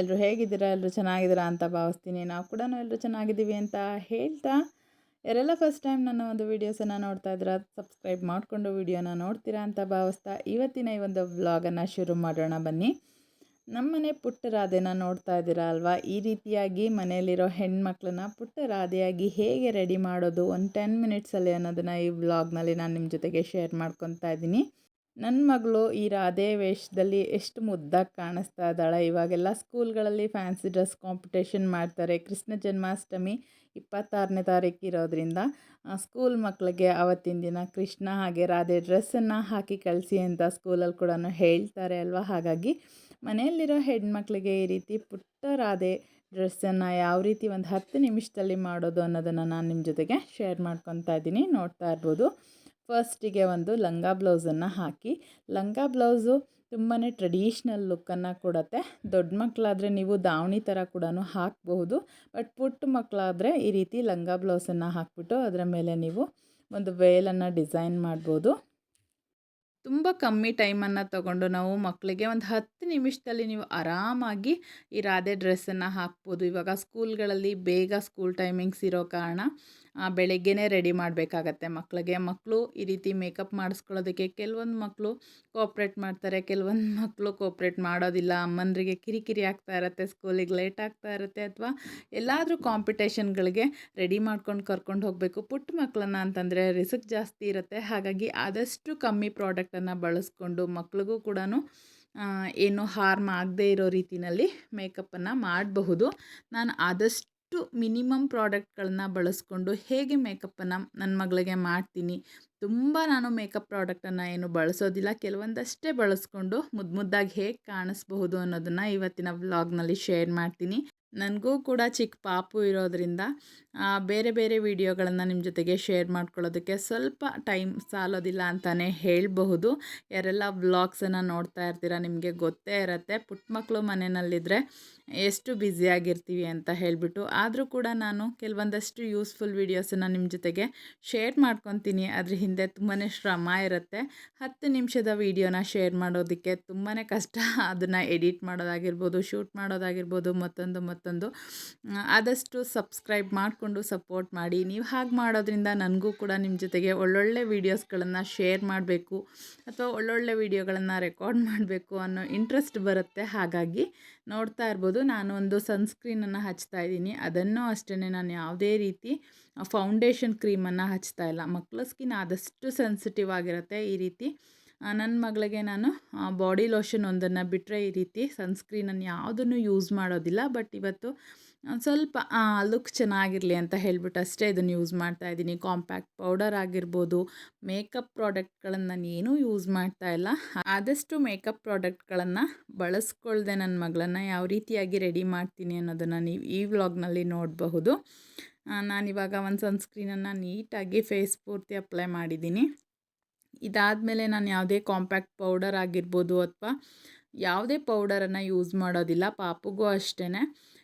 ಎಲ್ಲರೂ ಹೇಗಿದ್ದೀರಾ? ಎಲ್ಲರೂ ಚೆನ್ನಾಗಿದ್ದೀರಾ ಅಂತ ಭಾವಿಸ್ತೀನಿ. ನಾವು ಕೂಡ ಎಲ್ಲರೂ ಚೆನ್ನಾಗಿದ್ದೀವಿ ಅಂತ ಹೇಳ್ತಾ ಯಾರೆಲ್ಲ ಫಸ್ಟ್ ಟೈಮ್ ನನ್ನ ಒಂದು ವೀಡಿಯೋಸನ್ನು ನೋಡ್ತಾ ಇದ್ದೀರಾ ಸಬ್ಸ್ಕ್ರೈಬ್ ಮಾಡಿಕೊಂಡು ವೀಡಿಯೋನ ನೋಡ್ತೀರಾ ಅಂತ ಭಾವಿಸ್ತಾ ಇವತ್ತಿನ ಈ ಒಂದು ವ್ಲಾಗನ್ನು ಶುರು ಮಾಡೋಣ ಬನ್ನಿ. ನಮ್ಮನೆ ಪುಟ್ಟ ರಾಧೆನ ನೋಡ್ತಾ ಇದ್ದೀರಾ ಅಲ್ವಾ? ಈ ರೀತಿಯಾಗಿ ಮನೆಯಲ್ಲಿರೋ ಹೆಣ್ಮಕ್ಳನ್ನ ಪುಟ್ಟ ರಾಧೆಯಾಗಿ ಹೇಗೆ ರೆಡಿ ಮಾಡೋದು? ಒಂದು ಟೆನ್ ಮಿನಿಟ್ಸಲ್ಲಿ ಅನ್ನೋದನ್ನು ಈ ವ್ಲಾಗ್ನಲ್ಲಿ ನಾನು ನಿಮ್ಮ ಜೊತೆಗೆ ಶೇರ್ ಮಾಡ್ಕೊತಾ ಇದ್ದೀನಿ. ನನ್ನ ಮಗಳು ಈ ರಾಧೆ ವೇಷದಲ್ಲಿ ಎಷ್ಟು ಮುದ್ದಾಗಿ ಕಾಣಿಸ್ತಾ ಇದ್ದಾಳೆ. ಇವಾಗೆಲ್ಲ ಸ್ಕೂಲ್ಗಳಲ್ಲಿ ಫ್ಯಾನ್ಸಿ ಡ್ರೆಸ್ ಕಾಂಪಿಟೇಷನ್ ಮಾಡ್ತಾರೆ. ಕೃಷ್ಣ ಜನ್ಮಾಷ್ಟಮಿ ಇಪ್ಪತ್ತಾರನೇ ತಾರೀಕು ಇರೋದ್ರಿಂದ ಸ್ಕೂಲ್ ಮಕ್ಕಳಿಗೆ ಆವತ್ತಿನ ದಿನ ಕೃಷ್ಣ ಹಾಗೆ ರಾಧೆ ಡ್ರೆಸ್ಸನ್ನು ಹಾಕಿ ಕಳಿಸಿ ಅಂತ ಸ್ಕೂಲಲ್ಲಿ ಕೂಡ ಹೇಳ್ತಾರೆ ಅಲ್ವಾ? ಹಾಗಾಗಿ ಮನೆಯಲ್ಲಿರೋ ಹೆಣ್ಮಕ್ಳಿಗೆ ಈ ರೀತಿ ಪುಟ್ಟ ರಾಧೆ ಡ್ರೆಸ್ಸನ್ನು ಯಾವ ರೀತಿ ಒಂದು ಹತ್ತು ನಿಮಿಷದಲ್ಲಿ ಮಾಡೋದು ಅನ್ನೋದನ್ನು ನಾನು ನಿಮ್ಮ ಜೊತೆಗೆ ಶೇರ್ ಮಾಡ್ಕೊತಾ ಇದ್ದೀನಿ. ನೋಡ್ತಾ ಇರ್ಬೋದು. ಫಸ್ಟಿಗೆ ಒಂದು ಲಂಗ ಬ್ಲೌಸನ್ನು ಹಾಕಿ, ಲಂಗ ಬ್ಲೌಸು ತುಂಬಾ ಟ್ರೆಡಿಷ್ನಲ್ ಲುಕ್ಕನ್ನು ಕೊಡುತ್ತೆ. ದೊಡ್ಡ ಮಕ್ಕಳಾದರೆ ನೀವು ದಾವಣಿ ಥರ ಕೂಡ ಹಾಕಬಹುದು, ಬಟ್ ಪುಟ್ಟ ಮಕ್ಕಳಾದರೆ ಈ ರೀತಿ ಲಂಗ ಬ್ಲೌಸನ್ನು ಹಾಕ್ಬಿಟ್ಟು ಅದರ ಮೇಲೆ ನೀವು ಒಂದು ವೇಲನ್ನು ಡಿಸೈನ್ ಮಾಡ್ಬೋದು. ತುಂಬ ಕಮ್ಮಿ ಟೈಮನ್ನು ತಗೊಂಡು ನಾವು ಮಕ್ಕಳಿಗೆ ಒಂದು ಹತ್ತು ನಿಮಿಷದಲ್ಲಿ ನೀವು ಆರಾಮಾಗಿ ಈ ರಾಧೆ ಡ್ರೆಸ್ಸನ್ನು ಹಾಕ್ಬೋದು. ಇವಾಗ ಸ್ಕೂಲ್ಗಳಲ್ಲಿ ಬೇಗ ಸ್ಕೂಲ್ ಟೈಮಿಂಗ್ಸ್ ಇರೋ ಕಾರಣ ಬೆಳಗ್ಗೆನೇ ರೆಡಿ ಮಾಡಬೇಕಾಗತ್ತೆ ಮಕ್ಕಳಿಗೆ ಮಕ್ಕಳು ಈ ರೀತಿ ಮೇಕಪ್ ಮಾಡಿಸ್ಕೊಳ್ಳೋದಕ್ಕೆ ಕೆಲವೊಂದು ಮಕ್ಕಳು ಕೋಪ್ರೇಟ್ ಮಾಡ್ತಾರೆ, ಕೆಲವೊಂದು ಮಕ್ಕಳು ಕೋಪ್ರೇಟ್ ಮಾಡೋದಿಲ್ಲ. ಅಮ್ಮಂದರಿಗೆ ಕಿರಿಕಿರಿ ಆಗ್ತಾ ಇರುತ್ತೆ, ಸ್ಕೂಲಿಗೆ ಲೇಟ್ ಆಗ್ತಾ ಇರುತ್ತೆ ಅಥವಾ ಎಲ್ಲಾದರೂ ಕಾಂಪಿಟೇಷನ್ಗಳಿಗೆ ರೆಡಿ ಮಾಡ್ಕೊಂಡು ಕರ್ಕೊಂಡು ಹೋಗಬೇಕು. ಪುಟ್ಟ ಮಕ್ಕಳನ್ನ ಅಂತಂದರೆ ರಿಸ್ಕ್ ಜಾಸ್ತಿ ಇರುತ್ತೆ. ಹಾಗಾಗಿ ಆದಷ್ಟು ಕಮ್ಮಿ ಪ್ರಾಡಕ್ಟನ್ನು ಬಳಸ್ಕೊಂಡು ಮಕ್ಳಿಗೂ ಕೂಡ ಏನು ಹಾರ್ಮ್ ಆಗದೇ ಇರೋ ರೀತಿಯಲ್ಲಿ ಮೇಕಪ್ಪನ್ನು ಮಾಡಬಹುದು. ನಾನು ಆದಷ್ಟು ಮಿನಿಮಮ್ ಪ್ರಾಡಕ್ಟ್ಗಳನ್ನ ಬಳಸ್ಕೊಂಡು ಹೇಗೆ ಮೇಕಪ್ಪನ್ನು ನನ್ನ ಮಗಳಿಗೆ ಮಾಡ್ತೀನಿ. ತುಂಬ ನಾನು ಮೇಕಪ್ ಪ್ರಾಡಕ್ಟನ್ನು ಏನು ಬಳಸೋದಿಲ್ಲ. ಕೆಲವೊಂದಷ್ಟೇ ಬಳಸ್ಕೊಂಡು ಮುದ್ದು ಮುದ್ದಾಗಿ ಹೇಗೆ ಕಾಣಿಸ್ಬಹುದು ಅನ್ನೋದನ್ನು ಇವತ್ತಿನ ವ್ಲಾಗ್ನಲ್ಲಿ ಶೇರ್ ಮಾಡ್ತೀನಿ. ನನಗೂ ಕೂಡ ಚಿಕ್ಕ ಪಾಪು ಇರೋದರಿಂದ ಬೇರೆ ಬೇರೆ ವಿಡಿಯೋಗಳನ್ನು ನಿಮ್ಮ ಜೊತೆಗೆ ಶೇರ್ ಮಾಡ್ಕೊಳ್ಳೋದಕ್ಕೆ ಸ್ವಲ್ಪ ಟೈಮ್ ಸಾಲೋದಿಲ್ಲ ಅಂತಲೇ ಹೇಳಬಹುದು. ಯಾರೆಲ್ಲ ವ್ಲಾಗ್ಸನ್ನು ನೋಡ್ತಾ ಇರ್ತೀರ ನಿಮಗೆ ಗೊತ್ತೇ ಇರುತ್ತೆ. ಪುಟ್ಟ ಮಕ್ಕಳು ಮನೆಯಲ್ಲಿದ್ದರೆ ಎಷ್ಟು ಬ್ಯುಸಿಯಾಗಿರ್ತೀವಿ ಅಂತ ಹೇಳಿಬಿಟ್ಟು, ಆದರೂ ಕೂಡ ನಾನು ಕೆಲವೊಂದಷ್ಟು ಯೂಸ್ಫುಲ್ ವೀಡಿಯೋಸನ್ನು ನಿಮ್ಮ ಜೊತೆಗೆ ಶೇರ್ ಮಾಡ್ಕೊತೀನಿ. ಅದ್ರ ಹಿಂದೆ ತುಂಬಾ ಶ್ರಮ ಇರುತ್ತೆ. ಹತ್ತು ನಿಮಿಷದ ವೀಡಿಯೋನ ಶೇರ್ ಮಾಡೋದಕ್ಕೆ ತುಂಬಾ ಕಷ್ಟ. ಅದನ್ನು ಎಡಿಟ್ ಮಾಡೋದಾಗಿರ್ಬೋದು ಶೂಟ್ ಮಾಡೋದಾಗಿರ್ಬೋದು, ಮತ್ತೊಂದು ಮತ್ತೊಂದು. ಆದಷ್ಟು ಸಬ್ಸ್ಕ್ರೈಬ್ ಮಾಡಿಕೊಂಡು ಸಪೋರ್ಟ್ ಮಾಡಿ. ನೀವು ಹಾಗೆ ಮಾಡೋದ್ರಿಂದ ನನಗೂ ಕೂಡ ನಿಮ್ಮ ಜೊತೆಗೆ ಒಳ್ಳೊಳ್ಳೆ ವೀಡಿಯೋಸ್ಗಳನ್ನು ಶೇರ್ ಮಾಡಬೇಕು, ಅಥವಾ ಒಳ್ಳೊಳ್ಳೆ ವೀಡಿಯೋಗಳನ್ನು ರೆಕಾರ್ಡ್ ಮಾಡಬೇಕು ಅನ್ನೋ ಇಂಟ್ರೆಸ್ಟ್ ಬರುತ್ತೆ. ಹಾಗಾಗಿ ನೋಡ್ತಾ ಇರ್ಬೋದು. ನಾನು ಒಂದು ಸನ್ಸ್ಕ್ರೀನನ್ನು ಹಚ್ತಾ ಇದ್ದೀನಿ. ಅದನ್ನು ಅಷ್ಟೇ ನಾನು ಯಾವುದೇ ರೀತಿ ಫೌಂಡೇಶನ್ ಕ್ರೀಮನ್ನು ಹಚ್ತಾ ಇಲ್ಲ. ಮಕ್ಕಳ ಸ್ಕಿನ್ ಆದಷ್ಟು ಸೆನ್ಸಿಟಿವ್ ಆಗಿರುತ್ತೆ ಈ ರೀತಿ. ನನ್ನ ಮಗಳಿಗೆ ನಾನು ಬಾಡಿ ಲೋಷನ್ ಒಂದನ್ನು ಬಿಟ್ಟರೆ ಈ ರೀತಿ ಸನ್ಸ್ಕ್ರೀನನ್ನು ಯಾವುದನ್ನು ಯೂಸ್ ಮಾಡೋದಿಲ್ಲ. ಬಟ್ ಇವತ್ತು ಸ್ವಲ್ಪ ಲುಕ್ ಚೆನ್ನಾಗಿರಲಿ ಅಂತ ಹೇಳ್ಬಿಟ್ಟು ಅಷ್ಟೇ ಇದನ್ನು ಯೂಸ್ ಮಾಡ್ತಾ ಇದ್ದೀನಿ. ಕಾಂಪ್ಯಾಕ್ಟ್ ಪೌಡರ್ ಆಗಿರ್ಬೋದು ಮೇಕಪ್ ಪ್ರಾಡಕ್ಟ್ಗಳನ್ನು ನಾನು ಏನೂ ಯೂಸ್ ಮಾಡ್ತಾ ಇಲ್ಲ. ಆದಷ್ಟು ಮೇಕಪ್ ಪ್ರಾಡಕ್ಟ್ಗಳನ್ನು ಬಳಸ್ಕೊಳ್ದೆ ನನ್ನ ಮಗಳನ್ನು ಯಾವ ರೀತಿಯಾಗಿ ರೆಡಿ ಮಾಡ್ತೀನಿ ಅನ್ನೋದನ್ನು ನೀವು ಈ ವ್ಲಾಗ್ನಲ್ಲಿ ನೋಡಬಹುದು. ನಾನಿವಾಗ ಒಂದು ಸನ್ಸ್ಕ್ರೀನನ್ನು ನೀಟಾಗಿ ಫೇಸ್ ಪೂರ್ತಿ ಅಪ್ಲೈ ಮಾಡಿದ್ದೀನಿ. ಇದಾದಮೇಲೆ ನಾನು ಯಾವುದೇ ಕಾಂಪ್ಯಾಕ್ಟ್ ಪೌಡರ್ ಆಗಿರ್ಬೋದು ಅಥವಾ ಯಾವುದೇ ಪೌಡರನ್ನು ಯೂಸ್ ಮಾಡೋದಿಲ್ಲ, ಪಾಪುಗೂ ಅಷ್ಟೇ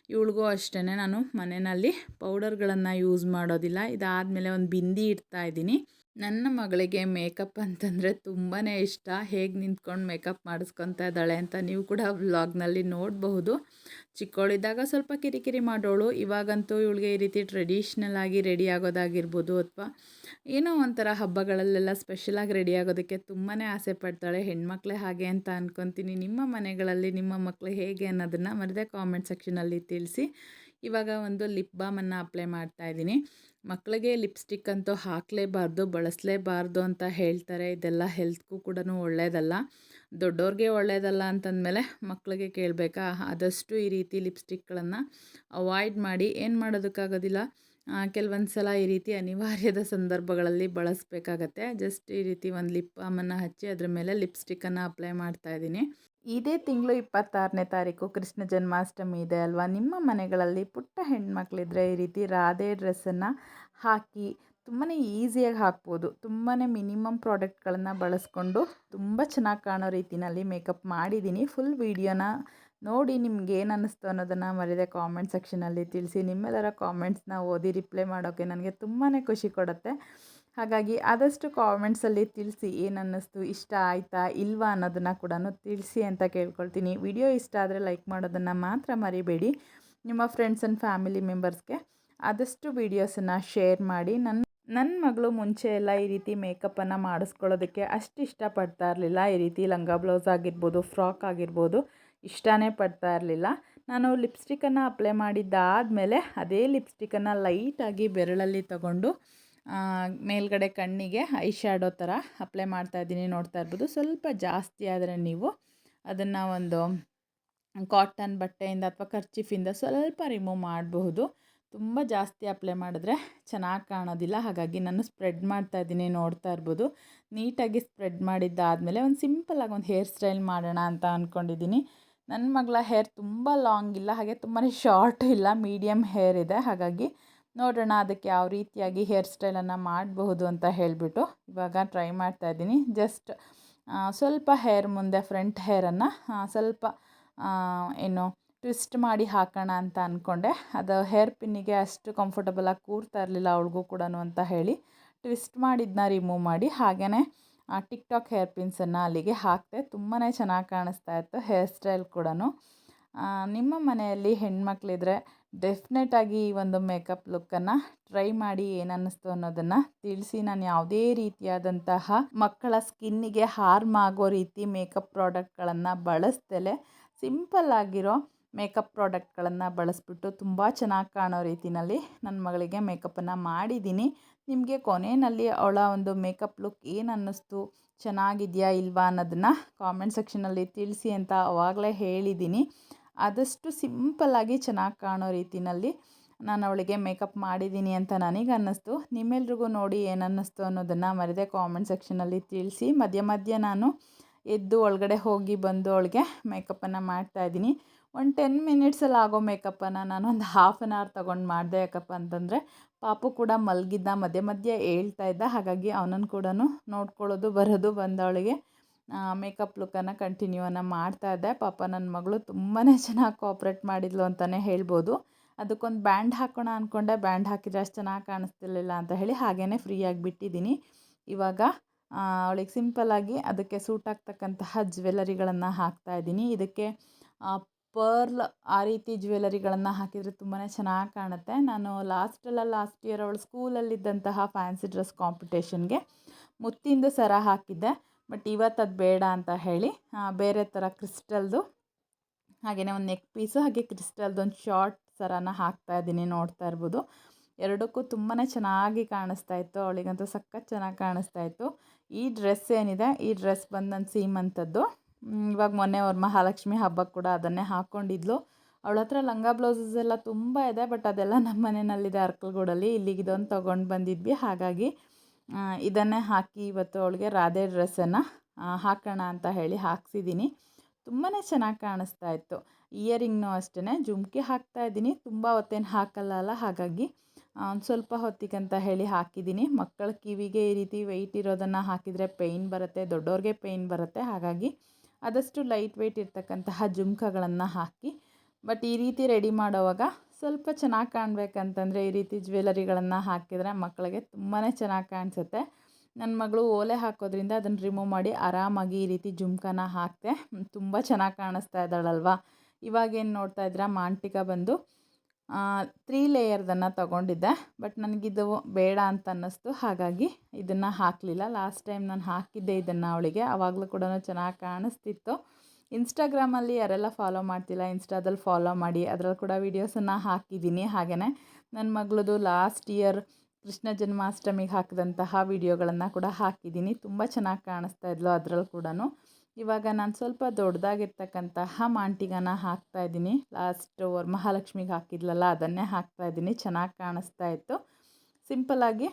ಇವಳಿಗೂ ಅಷ್ಟೇ ನಾನು ಮನೆಯಲ್ಲಿ ಪೌಡರ್ಗಳನ್ನು ಯೂಸ್ ಮಾಡೋದಿಲ್ಲ. ಇದಾದಮೇಲೆ ಒಂದು ಬಿಂದಿ ಇಡ್ತಾ ಇದ್ದೀನಿ. ನನ್ನ ಮಗಳಿಗೆ ಮೇಕಪ್ ಅಂತಂದರೆ ತುಂಬಾ ಇಷ್ಟ. ಹೇಗೆ ನಿಂತ್ಕೊಂಡು ಮೇಕಪ್ ಮಾಡಿಸ್ಕೊತಾ ಇದ್ದಾಳೆ ಅಂತ ನೀವು ಕೂಡ ವ್ಲಾಗ್ನಲ್ಲಿ ನೋಡಬಹುದು. ಚಿಕ್ಕವಳಿದ್ದಾಗ ಸ್ವಲ್ಪ ಕಿರಿಕಿರಿ ಮಾಡೋಳು. ಇವಾಗಂತೂ ಇವಳಿಗೆ ಈ ರೀತಿ ಟ್ರೆಡಿಷ್ನಲ್ ಆಗಿ ರೆಡಿ ಆಗೋದಾಗಿರ್ಬೋದು ಅಥವಾ ಏನೋ ಒಂಥರ ಹಬ್ಬಗಳಲ್ಲೆಲ್ಲ ಸ್ಪೆಷಲಾಗಿ ರೆಡಿ ಆಗೋದಕ್ಕೆ ತುಂಬಾ ಆಸೆ ಪಡ್ತಾಳೆ. ಹೆಣ್ಮಕ್ಳೇ ಹಾಗೆ ಅಂತ ಅಂದ್ಕೊತೀನಿ ನಿಮ್ಮ ಮನೆಗಳಲ್ಲಿ ನಿಮ್ಮ ಮಕ್ಕಳು ಹೇಗೆ ಅನ್ನೋದನ್ನು ಮರದೇ ಕಾಮೆಂಟ್ ಸೆಕ್ಷನಲ್ಲಿ ತಿಳಿಸಿ. ಇವಾಗ ಒಂದು ಲಿಪ್ ಬಾಮನ್ನು ಅಪ್ಲೈ ಮಾಡ್ತಾ ಇದ್ದೀನಿ. ಮಕ್ಕಳಿಗೆ ಲಿಪ್ಸ್ಟಿಕ್ ಅಂತೂ ಹಾಕಲೇಬಾರ್ದು, ಬಳಸಲೇಬಾರ್ದು ಅಂತ ಹೇಳ್ತಾರೆ. ಇದೆಲ್ಲ ಹೆಲ್ತ್ಗೂ ಕೂಡ ಒಳ್ಳೆಯದಲ್ಲ ದೊಡ್ಡವ್ರಿಗೆ ಒಳ್ಳೆಯದಲ್ಲ ಅಂತಂದಮೇಲೆ ಮಕ್ಕಳಿಗೆ ಕೇಳಬೇಕಾ? ಆದಷ್ಟು ಈ ರೀತಿ ಲಿಪ್ಸ್ಟಿಕ್ಗಳನ್ನು ಅವಾಯ್ಡ್ ಮಾಡಿ. ಏನು ಮಾಡೋದಕ್ಕಾಗೋದಿಲ್ಲ. ಕೆಲವೊಂದು ಸಲ ಈ ರೀತಿ ಅನಿವಾರ್ಯದ ಸಂದರ್ಭಗಳಲ್ಲಿ ಬಳಸಬೇಕಾಗತ್ತೆ. ಜಸ್ಟ್ ಈ ರೀತಿ ಒಂದು ಲಿಪ್ ಬಾಮನ್ನು ಹಚ್ಚಿ ಅದ್ರ ಮೇಲೆ ಲಿಪ್ಸ್ಟಿಕ್ಕನ್ನು ಅಪ್ಲೈ ಮಾಡ್ತಾ ಇದ್ದೀನಿ. ಇದೇ ತಿಂಗಳು ಇಪ್ಪತ್ತಾರನೇ ತಾರೀಕು ಕೃಷ್ಣ ಜನ್ಮಾಷ್ಟಮಿ ಇದೆ ಅಲ್ವಾ? ನಿಮ್ಮ ಮನೆಗಳಲ್ಲಿ ಪುಟ್ಟ ಹೆಣ್ಮಕ್ಳಿದ್ರೆ ಈ ರೀತಿ ರಾಧೆ ಡ್ರೆಸ್ಸನ್ನು ಹಾಕಿ ತುಂಬಾ ಈಸಿಯಾಗಿ ಹಾಕ್ಬೋದು. ತುಂಬಾ ಮಿನಿಮಮ್ ಪ್ರಾಡಕ್ಟ್ಗಳನ್ನು ಬಳಸ್ಕೊಂಡು ತುಂಬ ಚೆನ್ನಾಗಿ ಕಾಣೋ ರೀತಿಯಲ್ಲಿ ಮೇಕಪ್ ಮಾಡಿದ್ದೀನಿ. ಫುಲ್ ವೀಡಿಯೋನ ನೋಡಿ ನಿಮ್ಗೆ ಏನು ಅನ್ನಿಸ್ತು ಅನ್ನೋದನ್ನು ಮರಿದೆ ಕಾಮೆಂಟ್ ಸೆಕ್ಷನಲ್ಲಿ ತಿಳಿಸಿ. ನಿಮ್ಮೆಲ್ಲರ ಕಾಮೆಂಟ್ಸ್ನ ಓದಿ ರಿಪ್ಲೈ ಮಾಡೋಕ್ಕೆ ನನಗೆ ತುಂಬಾ ಖುಷಿ ಕೊಡುತ್ತೆ. ಹಾಗಾಗಿ ಆದಷ್ಟು ಕಾಮೆಂಟ್ಸಲ್ಲಿ ತಿಳಿಸಿ ಏನು ಅನ್ನಿಸ್ತು ಇಷ್ಟ ಆಯಿತಾ, ಇಲ್ವಾ ಅನ್ನೋದನ್ನು ಕೂಡ ತಿಳಿಸಿ ಅಂತ ಕೇಳ್ಕೊಳ್ತೀನಿ. ವಿಡಿಯೋ ಇಷ್ಟ ಆದರೆ ಲೈಕ್ ಮಾಡೋದನ್ನು ಮಾತ್ರ ಮರಿಬೇಡಿ. ನಿಮ್ಮ ಫ್ರೆಂಡ್ಸ್ ಆ್ಯಂಡ್ ಫ್ಯಾಮಿಲಿ ಮೆಂಬರ್ಸ್ಗೆ ಆದಷ್ಟು ವೀಡಿಯೋಸನ್ನು ಶೇರ್ ಮಾಡಿ. ನನ್ನ ನನ್ನ ಮಗಳು ಮುಂಚೆ ಎಲ್ಲ ಈ ರೀತಿ ಮೇಕಪ್ಪನ್ನು ಮಾಡಿಸ್ಕೊಳ್ಳೋದಕ್ಕೆ ಅಷ್ಟು ಇಷ್ಟಪಡ್ತಾ ಇರಲಿಲ್ಲ. ಈ ರೀತಿ ಲಂಗ ಬ್ಲೌಸ್ ಆಗಿರ್ಬೋದು ಫ್ರಾಕ್ ಆಗಿರ್ಬೋದು, ಇಷ್ಟನೇ ಪಡ್ತಾ ಇರಲಿಲ್ಲ. ನಾನು ಲಿಪ್ಸ್ಟಿಕ್ಕನ್ನು ಅಪ್ಲೈ ಮಾಡಿದ್ದಾದಮೇಲೆ ಅದೇ ಲಿಪ್ಸ್ಟಿಕ್ಕನ್ನು ಲೈಟಾಗಿ ಬೆರಳಲ್ಲಿ ತಗೊಂಡು ಮೇಲ್ಗಡೆ ಕಣ್ಣಿಗೆ ಐ ಶ್ಯಾಡೋ ಥರ ಅಪ್ಲೈ ಮಾಡ್ತಾ ಇದ್ದೀನಿ, ನೋಡ್ತಾ ಇರ್ಬೋದು. ಸ್ವಲ್ಪ ಜಾಸ್ತಿ ಆದರೆ ನೀವು ಅದನ್ನು ಒಂದು ಕಾಟನ್ ಬಟ್ಟೆಯಿಂದ ಅಥವಾ ಖರ್ಚಿಫಿಂದ ಸ್ವಲ್ಪ ರಿಮೂವ್ ಮಾಡಬಹುದು. ತುಂಬ ಜಾಸ್ತಿ ಅಪ್ಲೈ ಮಾಡಿದ್ರೆ ಚೆನ್ನಾಗಿ ಕಾಣೋದಿಲ್ಲ. ಹಾಗಾಗಿ ನಾನು ಸ್ಪ್ರೆಡ್ ಮಾಡ್ತಾ ಇದ್ದೀನಿ, ನೋಡ್ತಾ ಇರ್ಬೋದು. ನೀಟಾಗಿ ಸ್ಪ್ರೆಡ್ ಮಾಡಿದ್ದಾದಮೇಲೆ ಒಂದು ಸಿಂಪಲಾಗಿ ಒಂದು ಹೇರ್ ಸ್ಟೈಲ್ ಮಾಡೋಣ ಅಂತ ಅಂದ್ಕೊಂಡಿದ್ದೀನಿ ನನ್ನ ಮಗಳ ಹೇರ್ ತುಂಬ ಲಾಂಗ್ ಇಲ್ಲ, ಹಾಗೆ ತುಂಬಾ ಶಾರ್ಟ್ ಇಲ್ಲ ಮೀಡಿಯಮ್ ಹೇರ್ ಇದೆ. ಹಾಗಾಗಿ ನೋಡೋಣ ಅದಕ್ಕೆ ಯಾವ ರೀತಿಯಾಗಿ ಹೇರ್ ಸ್ಟೈಲನ್ನು ಮಾಡಬಹುದು ಅಂತ ಹೇಳಿಬಿಟ್ಟು ಇವಾಗ ಟ್ರೈ ಮಾಡ್ತಾ ಇದ್ದೀನಿ. ಜಸ್ಟ್ ಸ್ವಲ್ಪ ಹೇರ್ ಮುಂದೆ ಫ್ರಂಟ್ ಹೇರನ್ನು ಸ್ವಲ್ಪ ಏನು ಟ್ವಿಸ್ಟ್ ಮಾಡಿ ಹಾಕೋಣ ಅಂತ ಅಂದ್ಕೊಂಡೆ ಅದು ಹೇರ್ ಪಿನ್ನಿಗೆ ಅಷ್ಟು ಕಂಫರ್ಟಬಲಾಗಿ ಕೂರ್ತಾ ಇರಲಿಲ್ಲ ಅವಳಿಗೂ ಕೂಡ ಅಂತ ಹೇಳಿ ಟ್ವಿಸ್ಟ್ ಮಾಡಿದ್ನ ರಿಮೂವ್ ಮಾಡಿ ಹಾಗೆಯೇ ಟಿಕ್ ಟಾಕ್ ಹೇರ್ ಪಿನ್ಸನ್ನು ಅಲ್ಲಿಗೆ ಹಾಕಿದೆ ತುಂಬಾ ಚೆನ್ನಾಗಿ ಕಾಣಿಸ್ತಾ ಇತ್ತು ಹೇರ್ ಸ್ಟೈಲ್ ಕೂಡ ನಿಮ್ಮ ಮನೆಯಲ್ಲಿ ಹೆಣ್ಮಕ್ಳಿದ್ರೆ ಡೆಫಿನೆಟಾಗಿ ಈ ಒಂದು ಮೇಕಪ್ ಲುಕ್ಕನ್ನು ಟ್ರೈ ಮಾಡಿ ಏನನ್ನಿಸ್ತು ಅನ್ನೋದನ್ನು ತಿಳಿಸಿ. ನಾನು ಯಾವುದೇ ರೀತಿಯಾದಂತಹ ಮಕ್ಕಳ ಸ್ಕಿನ್ನಿಗೆ ಹಾರ್ಮ್ ಆಗೋ ರೀತಿ ಮೇಕಪ್ ಪ್ರಾಡಕ್ಟ್ಗಳನ್ನು ಬಳಸ್ದಲೆ ಸಿಂಪಲ್ ಆಗಿರೋ ಮೇಕಪ್ ಪ್ರಾಡಕ್ಟ್ಗಳನ್ನು ಬಳಸ್ಬಿಟ್ಟು ತುಂಬ ಚೆನ್ನಾಗಿ ಕಾಣೋ ರೀತಿಯಲ್ಲಿ ನನ್ನ ಮಗಳಿಗೆ ಮೇಕಪ್ಪನ್ನು ಮಾಡಿದ್ದೀನಿ. ನಿಮಗೆ ಕೊನೆಯಲ್ಲಿ ಅವಳ ಒಂದು ಮೇಕಪ್ ಲುಕ್ ಏನನ್ನಿಸ್ತು, ಚೆನ್ನಾಗಿದೆಯಾ ಇಲ್ವಾ ಅನ್ನೋದನ್ನು ಕಾಮೆಂಟ್ ಸೆಕ್ಷನಲ್ಲಿ ತಿಳಿಸಿ ಅಂತ ಆವಾಗಲೇ ಹೇಳಿದ್ದೀನಿ. ಆದಷ್ಟು ಸಿಂಪಲ್ಲಾಗಿ ಚೆನ್ನಾಗಿ ಕಾಣೋ ರೀತಿಯಲ್ಲಿ ನಾನು ಅವಳಿಗೆ ಮೇಕಪ್ ಮಾಡಿದ್ದೀನಿ ಅಂತ ನನಗೆ ಅನ್ನಿಸ್ತು. ನಿಮ್ಮೆಲ್ರಿಗೂ ನೋಡಿ ಏನನ್ನಿಸ್ತು ಅನ್ನೋದನ್ನು ಮರೆದೇ ಕಾಮೆಂಟ್ ಸೆಕ್ಷನಲ್ಲಿ ತಿಳಿಸಿ. ಮಧ್ಯ ಮಧ್ಯ ನಾನು ಎದ್ದು ಒಳಗಡೆ ಹೋಗಿ ಬಂದು ಅವಳಿಗೆ ಮೇಕಪ್ಪನ್ನು ಮಾಡ್ತಾಯಿದ್ದೀನಿ ಒಂದು ಟೆನ್ ಮಿನಿಟ್ಸಲ್ಲಿ ಆಗೋ ಮೇಕಪ್ಪನ್ನು ನಾನು ಒಂದು ಹಾಫ್ ಆನ್ ಅವರ್ ತೊಗೊಂಡು ಮಾಡಿದೆ ಯಾಕಪ್ಪ ಅಂತಂದರೆ ಪಾಪು ಕೂಡ ಮಲಗಿದ್ದ, ಮಧ್ಯೆ ಮಧ್ಯೆ ಹೇಳ್ತಾ ಇದ್ದ, ಹಾಗಾಗಿ ಅವನನ್ನು ಕೂಡ ನೋಡ್ಕೊಳ್ಳೋದು, ಬರೋದು ಬಂದವಳಿಗೆ. ಮೇಕಪ್ ಲುಕ್ಕನ್ನು ಕಂಟಿನ್ಯೂವನ್ನು ಮಾಡ್ತಾ ಇದ್ದೆ. ಪಾಪ ನನ್ನ ಮಗಳು ತುಂಬಾ ಚೆನ್ನಾಗಿ ಕೋಆಪ್ರೇಟ್ ಮಾಡಿದ್ಲು ಅಂತಲೇ ಹೇಳ್ಬೋದು. ಅದಕ್ಕೊಂದು ಬ್ಯಾಂಡ್ ಹಾಕೋಣ ಅಂದ್ಕೊಂಡೆ ಬ್ಯಾಂಡ್ ಹಾಕಿದರೆ ಅಷ್ಟು ಚೆನ್ನಾಗಿ ಕಾಣಿಸ್ತಿರ್ಲಿಲ್ಲ ಅಂತ ಹೇಳಿ ಹಾಗೇ ಫ್ರೀಯಾಗಿ ಬಿಟ್ಟಿದ್ದೀನಿ. ಇವಾಗ ಅವಳಿಗೆ ಸಿಂಪಲ್ಲಾಗಿ ಅದಕ್ಕೆ ಸೂಟ್ ಆಗ್ತಕ್ಕಂತಹ ಜ್ಯುವೆಲರಿಗಳನ್ನು ಹಾಕ್ತಾಯಿದ್ದೀನಿ ಇದಕ್ಕೆ ಪರ್ಲ್ ಆ ರೀತಿ ಜ್ಯುವೆಲರಿಗಳನ್ನು ಹಾಕಿದರೆ ತುಂಬಾ ಚೆನ್ನಾಗಿ ಕಾಣುತ್ತೆ. ನಾನು ಲಾಸ್ಟೆಲ್ಲ ಲಾಸ್ಟ್ ಇಯರ್ ಅವಳು ಸ್ಕೂಲಲ್ಲಿದ್ದಂತಹ ಫ್ಯಾನ್ಸಿ ಡ್ರೆಸ್ ಕಾಂಪಿಟೇಷನ್ಗೆ ಮುತ್ತಿಂದು ಸರ ಹಾಕಿದ್ದೆ. ಬಟ್ ಇವತ್ತು ಅದು ಬೇಡ ಅಂತ ಹೇಳಿ ಬೇರೆ ಥರ ಕ್ರಿಸ್ಟಲ್ದು ಹಾಗೆಯೇ ಒಂದು ನೆಕ್ ಪೀಸು ಹಾಗೆ ಕ್ರಿಸ್ಟಲ್ದು ಒಂದು ಶಾರ್ಟ್ ಥರನ ಹಾಕ್ತಾ ಇದ್ದೀನಿ ನೋಡ್ತಾ ಇರ್ಬೋದು. ಎರಡಕ್ಕೂ ತುಂಬಾ ಚೆನ್ನಾಗಿ ಕಾಣಿಸ್ತಾ ಇತ್ತು, ಅವಳಿಗಂತೂ ಸಖತ್ ಚೆನ್ನಾಗಿ ಕಾಣಿಸ್ತಾ ಇತ್ತು. ಈ ಡ್ರೆಸ್ ಏನಿದೆ, ಈ ಡ್ರೆಸ್ ಬಂದು ನನ್ನ ಸೀಮಂತದ್ದು. ಇವಾಗ ಮೊನ್ನೆ ಅವ್ರ ಮಹಾಲಕ್ಷ್ಮಿ ಹಬ್ಬಕ್ಕೆ ಕೂಡ ಅದನ್ನೇ ಹಾಕ್ಕೊಂಡಿದ್ಲು ಅವಳ ಹತ್ರ ಲಂಗ ಬ್ಲೌಸಸ್ ಎಲ್ಲ ತುಂಬ ಇದೆ, ಬಟ್ ಅದೆಲ್ಲ ನಮ್ಮ ಮನೆಯಲ್ಲಿದೆ ಅರ್ಕಲ್ಗೂಡಲ್ಲಿ, ಇಲ್ಲಿಗೆ ಇದೊಂದು ತೊಗೊಂಡು ಬಂದಿದ್ವಿ. ಹಾಗಾಗಿ ಇದನ್ನೇ ಹಾಕಿ ಇವತ್ತು ಅವಳಿಗೆ ರಾಧೆ ಡ್ರೆಸ್ಸನ್ನು ಹಾಕೋಣ ಅಂತ ಹೇಳಿ ಹಾಕ್ಸಿದ್ದೀನಿ. ತುಂಬಾ ಚೆನ್ನಾಗಿ ಕಾಣಿಸ್ತಾ ಇತ್ತು. ಇಯರಿಂಗ್ನೂ ಅಷ್ಟೇ ಜುಮ್ಕಿ ಹಾಕ್ತಾ ಇದ್ದೀನಿ. ತುಂಬ ಹೊತ್ತೇನು ಹಾಕಲ್ಲ ಅಲ್ಲ, ಹಾಗಾಗಿ ಒಂದು ಸ್ವಲ್ಪ ಹೊತ್ತಿಗಂತ ಹೇಳಿ ಹಾಕಿದ್ದೀನಿ. ಮಕ್ಕಳ ಕಿವಿಗೆ ಈ ರೀತಿ ವೆಯ್ಟ್ ಇರೋದನ್ನು ಹಾಕಿದರೆ ಪೇಯ್ನ್ ಬರುತ್ತೆ, ದೊಡ್ಡವ್ರಿಗೆ ಪೇಯ್ನ್ ಬರುತ್ತೆ. ಹಾಗಾಗಿ, ಆದಷ್ಟು ಲೈಟ್ ವೆಯ್ಟ್ ಇರ್ತಕ್ಕಂತಹ ಜುಮ್ಕಗಳನ್ನು ಹಾಕಿ ಬಟ್ ಈ ರೀತಿ ರೆಡಿ ಮಾಡೋವಾಗ ಸ್ವಲ್ಪ ಚೆನ್ನಾಗಿ ಕಾಣಬೇಕಂತಂದರೆ ಈ ರೀತಿ ಜ್ಯುವೆಲರಿಗಳನ್ನು ಹಾಕಿದರೆ ಮಕ್ಕಳಿಗೆ ತುಂಬಾ ಚೆನ್ನಾಗಿ ಕಾಣಿಸುತ್ತೆ. ನನ್ನ ಮಗಳು ಓಲೆ ಹಾಕೋದ್ರಿಂದ ಅದನ್ನು ರಿಮೂವ್ ಮಾಡಿ ಆರಾಮಾಗಿ ಈ ರೀತಿ ಜುಮ್ಕನ ಹಾಕಿದೆ ತುಂಬ ಚೆನ್ನಾಗಿ ಕಾಣಿಸ್ತಾ ಇದ್ದಾಳಲ್ವಾ? ಇವಾಗೇನು ನೋಡ್ತಾ ಇದ್ದೀರಾ ಮಾಂಟಿಕ ಬಂದು ತ್ರೀ ಲೇಯರ್ದನ್ನು ತಗೊಂಡಿದ್ದೆ. ಬಟ್ ನನಗಿದು ಬೇಡ ಅಂತ ಅನ್ನಿಸ್ತು. ಹಾಗಾಗಿ ಇದನ್ನು ಹಾಕಲಿಲ್ಲ. ಲಾಸ್ಟ್ ಟೈಮ್ ನಾನು ಹಾಕಿದ್ದೆ ಇದನ್ನು ಅವಳಿಗೆ. ಆವಾಗಲೂ ಕೂಡ ಚೆನ್ನಾಗಿ ಕಾಣಿಸ್ತಿತ್ತು. ಇನ್ಸ್ಟಾಗ್ರಾಮಲ್ಲಿ ಯಾರೆಲ್ಲ ಫಾಲೋ ಮಾಡ್ತಿಲ್ಲ, ಇನ್ಸ್ಟಾದಲ್ಲಿ ಫಾಲೋ ಮಾಡಿ, ಅದರಲ್ಲಿ ಕೂಡ ವೀಡಿಯೋಸನ್ನು ಹಾಕಿದ್ದೀನಿ. ಹಾಗೆಯೇ ನನ್ನ ಮಗಳದು ಲಾಸ್ಟ್ ಇಯರ್ ಕೃಷ್ಣ ಜನ್ಮಾಷ್ಟಮಿಗೆ ಹಾಕಿದಂತಹ ವೀಡಿಯೋಗಳನ್ನು ಕೂಡ ಹಾಕಿದ್ದೀನಿ. ತುಂಬ ಚೆನ್ನಾಗಿ ಕಾಣಿಸ್ತಾ ಇದ್ಲು ಅದರಲ್ಲಿ ಕೂಡ ಇವಾಗ ನಾನು ಸ್ವಲ್ಪ ದೊಡ್ಡದಾಗಿರ್ತಕ್ಕಂತಹ ಮಾಂಟಿಗನ ಹಾಕ್ತಾಯಿದ್ದೀನಿ ಲಾಸ್ಟ್ ಮಹಾಲಕ್ಷ್ಮಿಗೆ ಹಾಕಿದ್ಲಲ್ಲ, ಅದನ್ನೇ ಹಾಕ್ತಾಯಿದ್ದೀನಿ ಚೆನ್ನಾಗಿ ಕಾಣಿಸ್ತಾ ಇತ್ತು. ಸಿಂಪಲ್ಲಾಗಿ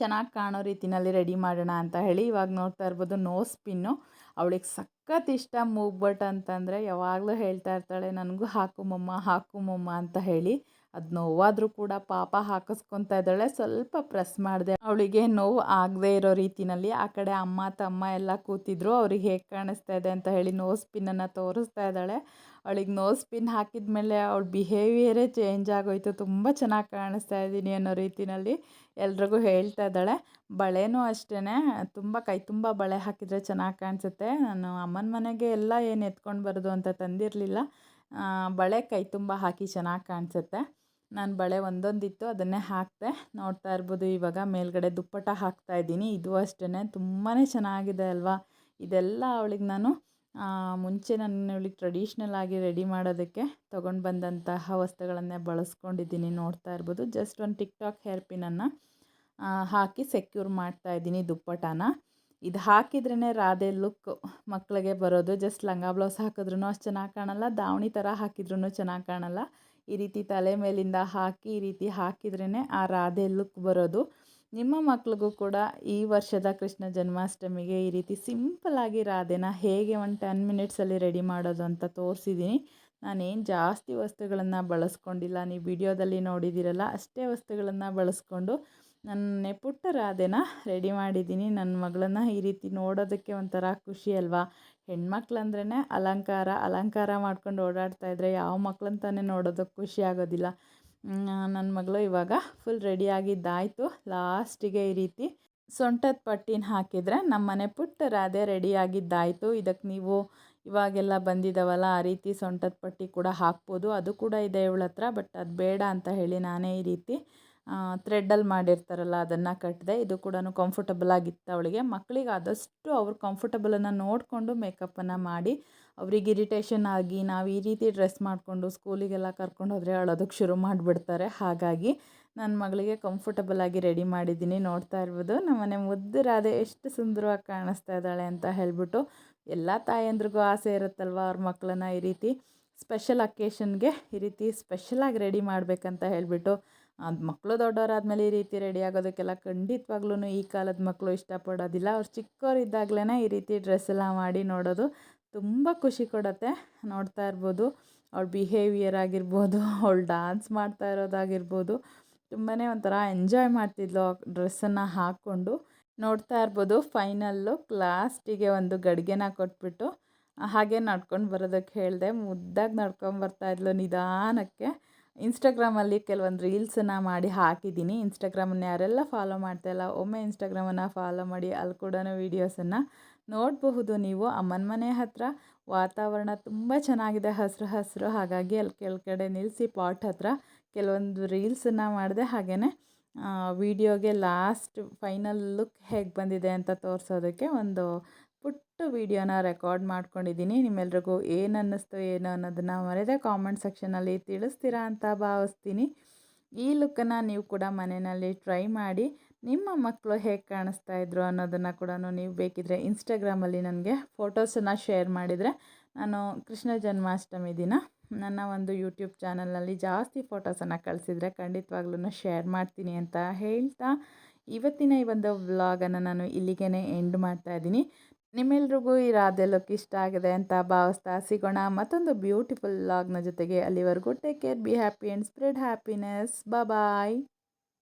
ಚೆನ್ನಾಗಿ ಕಾಣೋ ರೀತಿಯಲ್ಲಿ ರೆಡಿ ಮಾಡೋಣ ಅಂತ ಹೇಳಿ ಇವಾಗ ನೋಡ್ತಾ ಇರ್ಬೋದು ನೋಸ್ ಪಿನ್ನು ಅವಳಿಗೆ ಸಖತ್ ಇಷ್ಟ ಮೂಗ್ಬಟ್ ಅಂತಂದರೆ ಯಾವಾಗಲೂ ಹೇಳ್ತಾ ಇರ್ತಾಳೆ, ನನಗೂ ಹಾಕುಮಮ್ಮ ಹಾಕುಮಮ್ಮ ಹಾಕು ಮಮ್ಮ ಅಂತ ಹೇಳಿ ಅದು ನೋವಾದರೂ ಕೂಡ ಪಾಪ ಹಾಕಿಸ್ಕೊತಾ ಇದ್ದಾಳೆ. ಸ್ವಲ್ಪ ಪ್ರೆಸ್ ಮಾಡಿದೆ. ಅವಳಿಗೆ ನೋವು ಆಗದೆ ಇರೋ ರೀತಿಯಲ್ಲಿ ಆ ಕಡೆ ಅಮ್ಮ, ತಮ್ಮ ಎಲ್ಲ ಕೂತಿದ್ರು. ಅವ್ರಿಗೆ ಹೇಗೆ ಕಾಣಿಸ್ತಾ ಇದೆ ಅಂತ ಹೇಳಿ ನೋಸ್ ಪಿನ್ನನ್ನು ತೋರಿಸ್ತಾ ಇದ್ದಾಳೆ. ಅವಳಿಗೆ ನೋಸ್ ಪಿನ್ ಹಾಕಿದ ಮೇಲೆ ಅವಳ ಬಿಹೇವಿಯರೇ ಚೇಂಜ್ ಆಗೋಯ್ತು. ತುಂಬ ಚೆನ್ನಾಗಿ ಕಾಣಿಸ್ತಾ ಇದ್ದೀನಿ ಅನ್ನೋ ರೀತಿಯಲ್ಲಿ ಎಲ್ರಿಗೂ ಹೇಳ್ತಾ ಇದ್ದಾಳೆ. ಬಳೆನೂ ಅಷ್ಟೇ ತುಂಬ ಕೈ ತುಂಬ ಬಳೆ ಹಾಕಿದರೆ ಚೆನ್ನಾಗಿ ಕಾಣಿಸುತ್ತೆ. ನಾನು ಅಮ್ಮನ ಮನೆಗೆ ಎಲ್ಲ ಏನು ಎತ್ಕೊಂಡು ಬರೋದು ಅಂತ ತಂದಿರಲಿಲ್ಲ. ಬಳೆ ಕೈ ತುಂಬ ಹಾಕಿ ಚೆನ್ನಾಗಿ ಕಾಣಿಸುತ್ತೆ. ನಾನು ಬಳೆ ಒಂದೊಂದಿತ್ತು, ಅದನ್ನೇ ಹಾಕಿದೆ ನೋಡ್ತಾ ಇರ್ಬೋದು, ಇವಾಗ ಮೇಲ್ಗಡೆ ದುಪ್ಪಟ್ಟ ಹಾಕ್ತಾ ಇದ್ದೀನಿ. ಇದು ಅಷ್ಟೇ ತುಂಬಾ ಚೆನ್ನಾಗಿದೆ ಅಲ್ವಾ? ಇದೆಲ್ಲ ಅವಳಿಗೆ ನಾನು ಮುಂಚೆ ನಾನು ಇವಳಿಗೆ ಟ್ರೆಡಿಷ್ನಲ್ ಆಗಿ ರೆಡಿ ಮಾಡೋದಕ್ಕೆ ತೊಗೊಂಡು ಬಂದಂತಹ ವಸ್ತುಗಳನ್ನೇ ಬಳಸ್ಕೊಂಡಿದ್ದೀನಿ ನೋಡ್ತಾ ಇರ್ಬೋದು. ಜಸ್ಟ್ ಒಂದು ಟಿಕ್ ಟಾಕ್ ಹೇರ್ ಪಿನ್ನನ್ನು ಹಾಕಿ ಸೆಕ್ಯೂರ್ ಮಾಡ್ತಾ ಇದ್ದೀನಿ ದುಪ್ಪಟಾನ ಇದು ಹಾಕಿದ್ರೇ ರಾಧೆ ಲುಕ್ ಮಕ್ಕಳಿಗೆ ಬರೋದು. ಜಸ್ಟ್ ಲಂಗ ಬ್ಲೌಸ್ ಹಾಕಿದ್ರೂ ಅಷ್ಟು ಚೆನ್ನಾಗಿ ಕಾಣಲ್ಲ, ದಾವಣಿ ಥರ ಹಾಕಿದ್ರೂ ಚೆನ್ನಾಗಿ ಕಾಣಲ್ಲ. ಈ ರೀತಿ ತಲೆ ಮೇಲಿಂದ ಹಾಕಿ, ಈ ರೀತಿ ಹಾಕಿದ್ರೇ ಆ ರಾಧೆ ಲುಕ್ ಬರೋದು. ನಿಮ್ಮ ಮಕ್ಳಿಗೂ ಕೂಡ ಈ ವರ್ಷದ ಕೃಷ್ಣ ಜನ್ಮಾಷ್ಟಮಿಗೆ ಈ ರೀತಿ ಸಿಂಪಲ್ಲಾಗಿ ರಾಧೆನ ಹೇಗೆ ಒಂದು ಟೆನ್ ಮಿನಿಟ್ಸಲ್ಲಿ ರೆಡಿ ಮಾಡೋದು ಅಂತ ತೋರಿಸಿದ್ದೀನಿ. ನಾನೇನು ಜಾಸ್ತಿ ವಸ್ತುಗಳನ್ನು ಬಳಸ್ಕೊಂಡಿಲ್ಲ. ನೀವು ವಿಡಿಯೋದಲ್ಲಿ ನೋಡಿದ್ದೀರಲ್ಲ ಅಷ್ಟೇ ವಸ್ತುಗಳನ್ನು ಬಳಸ್ಕೊಂಡು ನನ್ನ ಪುಟ್ಟ ರಾಧೆನ ರೆಡಿ ಮಾಡಿದ್ದೀನಿ. ನನ್ನ ಮಗಳನ್ನು ಈ ರೀತಿ ನೋಡೋದಕ್ಕೆ ಒಂಥರ ಖುಷಿ ಅಲ್ವಾ? ಹೆಣ್ಮಕ್ಳಂದ್ರೇ ಅಲಂಕಾರ ಅಲಂಕಾರ ಮಾಡ್ಕೊಂಡು ಓಡಾಡ್ತಾ ಇದ್ದರೆ ಯಾವ ಮಕ್ಕಳಂತಾನೆ ತಾನೇ ನೋಡೋದಕ್ಕೆ ಖುಷಿ ಆಗೋದಿಲ್ಲ. ನನ್ನ ಮಗಳು ಇವಾಗ ಫುಲ್ ರೆಡಿಯಾಗಿದ್ದಾಯಿತು ಲಾಸ್ಟಿಗೆ ಈ ರೀತಿ ಸೊಂಟದ ಪಟ್ಟಿನ ಹಾಕಿದರೆ ನಮ್ಮನೆ ಪುಟ್ಟ ರಾಧೆ ರೆಡಿಯಾಗಿದ್ದಾಯಿತು ಇದಕ್ಕೆ ನೀವು ಇವಾಗೆಲ್ಲ ಬಂದಿದ್ದಾವಲ್ಲ ಆ ರೀತಿ ಸೊಂಟದ ಪಟ್ಟಿ ಕೂಡ ಹಾಕ್ಬೋದು. ಅದು ಕೂಡ ಇದೆ ಇವಳ ಹತ್ರ ಬಟ್ ಅದು ಬೇಡ ಅಂತ ಹೇಳಿ ನಾನೇ ಈ ರೀತಿ ಥ್ರೆಡ್ಡಲ್ಲಿ ಮಾಡಿರ್ತಾರಲ್ಲ, ಅದನ್ನು ಕಟ್ಟಿದೆ ಇದು ಕೂಡ ಕಂಫರ್ಟಬಲ್ ಆಗಿತ್ತು ಅವಳಿಗೆ. ಮಕ್ಕಳಿಗೆ ಆದಷ್ಟು ಅವ್ರು ಕಂಫರ್ಟಬಲನ್ನು ನೋಡಿಕೊಂಡು ಮೇಕಪ್ಪನ್ನು ಮಾಡಿ ಅವ್ರಿಗೆ ಇರಿಟೇಷನ್ ಆಗಿ ನಾವು ಈ ರೀತಿ ಡ್ರೆಸ್ ಮಾಡಿಕೊಂಡು ಸ್ಕೂಲಿಗೆಲ್ಲ ಕರ್ಕೊಂಡು ಹೋದರೆ ಅಳೋದಕ್ಕೆ ಶುರು ಮಾಡಿಬಿಡ್ತಾರೆ. ಹಾಗಾಗಿ ನನ್ನ ಮಗಳಿಗೆ ಕಂಫರ್ಟಬಲ್ ಆಗಿ ರೆಡಿ ಮಾಡಿದ್ದೀನಿ. ನೋಡ್ತಾ ಇರ್ಬೋದು. ನಮ್ಮನೆ ಮುದ್ದಿರಾದೆ ಎಷ್ಟು ಸುಂದರವಾಗಿ ಕಾಣಿಸ್ತಾ ಇದ್ದಾಳೆ ಅಂತ ಹೇಳಿಬಿಟ್ಟು ಎಲ್ಲ ತಾಯಂದ್ರಿಗೂ ಆಸೆ ಇರುತ್ತಲ್ವ ಅವ್ರ ಮಕ್ಕಳನ್ನ ಈ ರೀತಿ ಸ್ಪೆಷಲ್ ಅಕೇಶನ್ಗೆ ಈ ರೀತಿ ಸ್ಪೆಷಲಾಗಿ ರೆಡಿ ಮಾಡಬೇಕಂತ ಹೇಳಿಬಿಟ್ಟು ಅದು ಮಕ್ಕಳು ದೊಡ್ಡವರಾದ್ಮೇಲೆ ಈ ರೀತಿ ರೆಡಿ ಆಗೋದಕ್ಕೆಲ್ಲ ಖಂಡಿತವಾಗ್ಲೂ ಈ ಕಾಲದ ಮಕ್ಕಳು ಇಷ್ಟಪಡೋದಿಲ್ಲ. ಅವ್ರು ಚಿಕ್ಕವರಿದ್ದಾಗಲೇ ಈ ರೀತಿ ಡ್ರೆಸ್ ಎಲ್ಲ ಮಾಡಿ ನೋಡೋದು ತುಂಬ ಖುಷಿ ಕೊಡುತ್ತೆ ನೋಡ್ತಾ ಇರ್ಬೋದು. ಅವಳ ಬಿಹೇವಿಯರ್ ಆಗಿರ್ಬೋದು, ಅವಳು ಡಾನ್ಸ್ ಮಾಡ್ತಾ ಇರೋದಾಗಿರ್ಬೋದು. ತುಂಬಾ ಒಂಥರ ಎಂಜಾಯ್ ಮಾಡ್ತಿದ್ಲು ಡ್ರೆಸ್ಸನ್ನು ಹಾಕ್ಕೊಂಡು. ನೋಡ್ತಾ ಇರ್ಬೋದು ಫೈನಲ್ಲು ಲಾಸ್ಟಿಗೆ ಒಂದು ಗಡಿಗೆನ ಕೊಟ್ಬಿಟ್ಟು, ಹಾಗೆ ನಡ್ಕೊಂಡು ಬರೋದಕ್ಕೆ ಹೇಳಿದೆ. ಮುದ್ದಾಗಿ ನಡ್ಕೊಂಡು ಇದ್ಲು ನಿಧಾನಕ್ಕೆ. ಇನ್ಸ್ಟಾಗ್ರಾಮಲ್ಲಿ ಕೆಲವೊಂದು ರೀಲ್ಸನ್ನು ಮಾಡಿ ಹಾಕಿದ್ದೀನಿ. ಇನ್ಸ್ಟಾಗ್ರಾಮನ್ನು ಯಾರೆಲ್ಲ ಫಾಲೋ ಮಾಡ್ತಾಯಿಲ್ಲ ಒಮ್ಮೆ ಇನ್ಸ್ಟಾಗ್ರಾಮನ್ನು ಫಾಲೋ ಮಾಡಿ, ಅಲ್ಲಿ ಕೂಡ ವೀಡಿಯೋಸನ್ನು ನೋಡಬಹುದು ನೀವು. ಅಮ್ಮನ ಮನೆ ಹತ್ತಿರ ವಾತಾವರಣ ತುಂಬ ಚೆನ್ನಾಗಿದೆ. ಹಸಿರು ಹಸಿರು. ಹಾಗಾಗಿ ಅಲ್ಲಿ ಕೆಳಗಡೆ ನಿಲ್ಲಿಸಿ ಪಾಟ್ ಹತ್ತಿರ ಕೆಲವೊಂದು ರೀಲ್ಸನ್ನು ಮಾಡಿದೆ ಹಾಗೆಯೇ ವಿಡಿಯೋಗೆ ಲಾಸ್ಟ್ ಫೈನಲ್ ಲುಕ್ ಹೇಗೆ ಬಂದಿದೆ ಅಂತ ತೋರಿಸೋದಕ್ಕೆ ಒಂದು ಪುಟ್ಟ ವೀಡಿಯೋನ ರೆಕಾರ್ಡ್ ಮಾಡ್ಕೊಂಡಿದ್ದೀನಿ. ನಿಮ್ಮೆಲ್ರಿಗೂ ಏನು ಅನ್ನಿಸ್ತು ಏನು ಅನ್ನೋದನ್ನು ಮರೆಯದೆ ಕಾಮೆಂಟ್ ಸೆಕ್ಷನಲ್ಲಿ ತಿಳಿಸ್ತೀರಾ ಅಂತ ಭಾವಿಸ್ತೀನಿ. ಈ ಲುಕ್ಕನ್ನು ನೀವು ಕೂಡ ಮನೆಯಲ್ಲಿ ಟ್ರೈ ಮಾಡಿ. ನಿಮ್ಮ ಮಕ್ಕಳು ಹೇಗೆ ಕಾಣಿಸ್ತಾ ಇದ್ರು ಅನ್ನೋದನ್ನು ಕೂಡ ನೀವು ಬೇಕಿದ್ರೆ ಇನ್ಸ್ಟಾಗ್ರಾಮಲ್ಲಿ ನನಗೆ ಫೋಟೋಸನ್ನು ಶೇರ್ ಮಾಡಿದರೆ ನಾನು ಕೃಷ್ಣ ಜನ್ಮಾಷ್ಟಮಿ ದಿನ ನನ್ನ ಒಂದು ಯೂಟ್ಯೂಬ್ ಚಾನಲ್ನಲ್ಲಿ ಜಾಸ್ತಿ ಫೋಟೋಸನ್ನು ಕಳಿಸಿದರೆ ಖಂಡಿತವಾಗ್ಲೂ ಶೇರ್ ಮಾಡ್ತೀನಿ ಅಂತ ಹೇಳ್ತಾ ಇವತ್ತಿನ ಈ ಒಂದು ವ್ಲಾಗನ್ನು ನಾನು ಇಲ್ಲಿಗೆ ಎಂಡ್ ಮಾಡ್ತಾ ಇದ್ದೀನಿ. ನಿಮ್ಮೆಲ್ರಿಗೂ ಈ ರಾಧೆ ಲುಕ್ ಇಷ್ಟ ಆಗಿದೆ ಅಂತ ಭಾವಿಸ್ತಾ ಸಿಗೋಣ. ಮತ್ತೊಂದು ಬ್ಯೂಟಿಫುಲ್ ವ್ಲಾಗ್ನ ಜೊತೆಗೆ ಅಲ್ಲಿವರೆಗೂ take care be happy and spread happiness bye